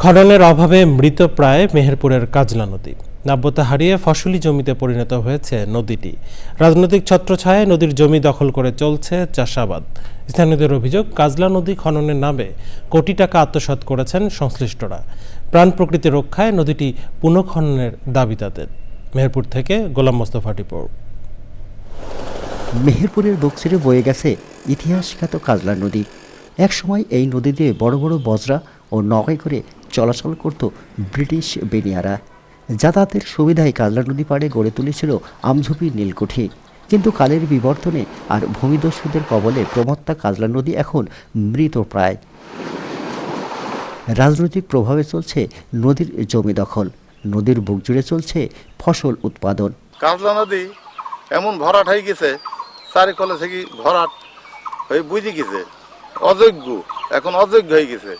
খননের অভাবে মৃতপ্রায় মেহেরপুরের কাজলা নদী। নাব্যতা হারিয়ে ফসলি জমিতে পরিণত হয়েছে নদীটি। রাজনৈতিক ছত্রছায়ায় নদীর জমি দখল করে চলছে চাষাবাদ। স্থানীয়দের অভিযোগ, কাজলা নদী খননের নামে কোটি টাকা আত্মসাৎ করেছেন সংশ্লিষ্টরা। প্রাণ প্রকৃতি রক্ষায় নদীটি পুনঃখননের দাবি তাদের। মেহেরপুর থেকে গোলাম মোস্তফা টিপোর মেহেরপুরের বুক ছেড়ে বয়ে গেছে ইতিহাসখ্যাত কাজলা নদী। একসময় এই নদী দিয়ে বড় বড় বজরা ও নৌকায় করে চলাচল করত ব্রিটিশ বেনিয়ারা। যাতায়াতের সুবিধায় কাজলা নদী পাড়ে গড়ে তুলেছিল আমঝুপি নীলকুঠি। কিন্তু কালের বিবর্তনে আর ভূমিদস্যুদের কবলে প্রমত্তা কাজলা নদী এখন মৃত প্রায়। রাজনৈতিক প্রভাবে চলছে নদীর জমি দখল। নদীর বুক জুড়ে চলছে ফসল উৎপাদন। কাজলা নদী এমন ভরাট হয়ে গেছে চারিকলে থেকে ভরাট হয়ে বুঝে গেছে। অযোগ্য এখন অযোগ্য হয়ে গেছে।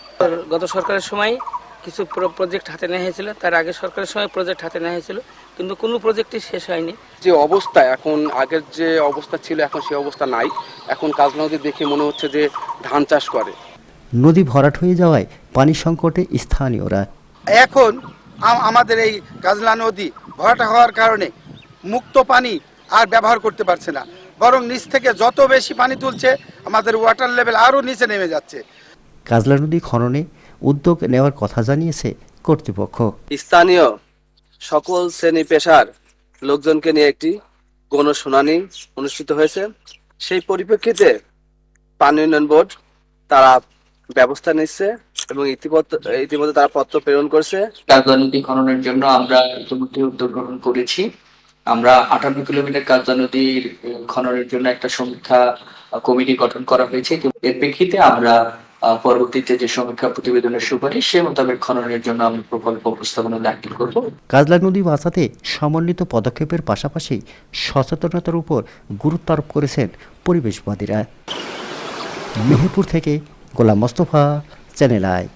গত সরকারের সময় কিছু প্রজেক্ট হাতে নেওয়া হয়েছিল। তার আগে সরকারের সময় প্রজেক্ট হাতে নেওয়া হয়েছিল কিন্তু কোনো প্রজেক্টই শেষ হয়নি। যে অবস্থা এখন আগের যে অবস্থা ছিল এখন সেই অবস্থা নাই। এখন কাজলা নদী দেখে মনে হচ্ছে যে ধান চাষ করে। নদী ভরাট হয়ে যাওয়ায় পানি সংকটে স্থানীয়রা। এখন আমাদের এই কাজলা নদী ভরাটা হওয়ার কারণে মুক্ত পানি আর ব্যবহার করতে পারছে না। বরং নিচ থেকে যত বেশি পানি তুলছে আমাদের ওয়াটার লেভেল আরও নিচে নেমে যাচ্ছে। কাজলা নদী খননে উদ্যোগ নেওয়ার কথা জানিয়েছে কর্তৃপক্ষ। স্থানীয় সকল শ্রেণি পেশার লোকজনকে নিয়ে একটি গণশুনানি অনুষ্ঠিত হয়েছে। সেই পরিপ্রেক্ষিতে পানি উন্নয়ন বোর্ড তারা ব্যবস্থা নিচ্ছে এবং ইতিমধ্যে ইতিমধ্যে তারা পত্র প্রেরণ করছে। কাজলা নদী খননের জন্য আমরা ইতিমধ্যে উদ্যোগ গ্রহণ করেছি। আমরা আটান্ন কিলোমিটার কাজলা নদীর খননের জন্য একটা সমীক্ষা কমিটি গঠন করা হয়েছে। এর প্রেক্ষিতে আমরা পরবর্তীতে যে সমীক্ষা প্রতিবেদনের সুপারিশ, সে মোতাবেক খননের জন্য আমি প্রকল্প উপস্থাপনা দাখিল করব। কাজলা নদী বাঁচাতে সমন্বিত পদক্ষেপের পাশাপাশি সচেতনতার উপর গুরুত্ব আরোপ করেছেন পরিবেশবাদীরা। মেহেরপুর থেকে গোলাম মোস্তফা, চ্যানেল আই।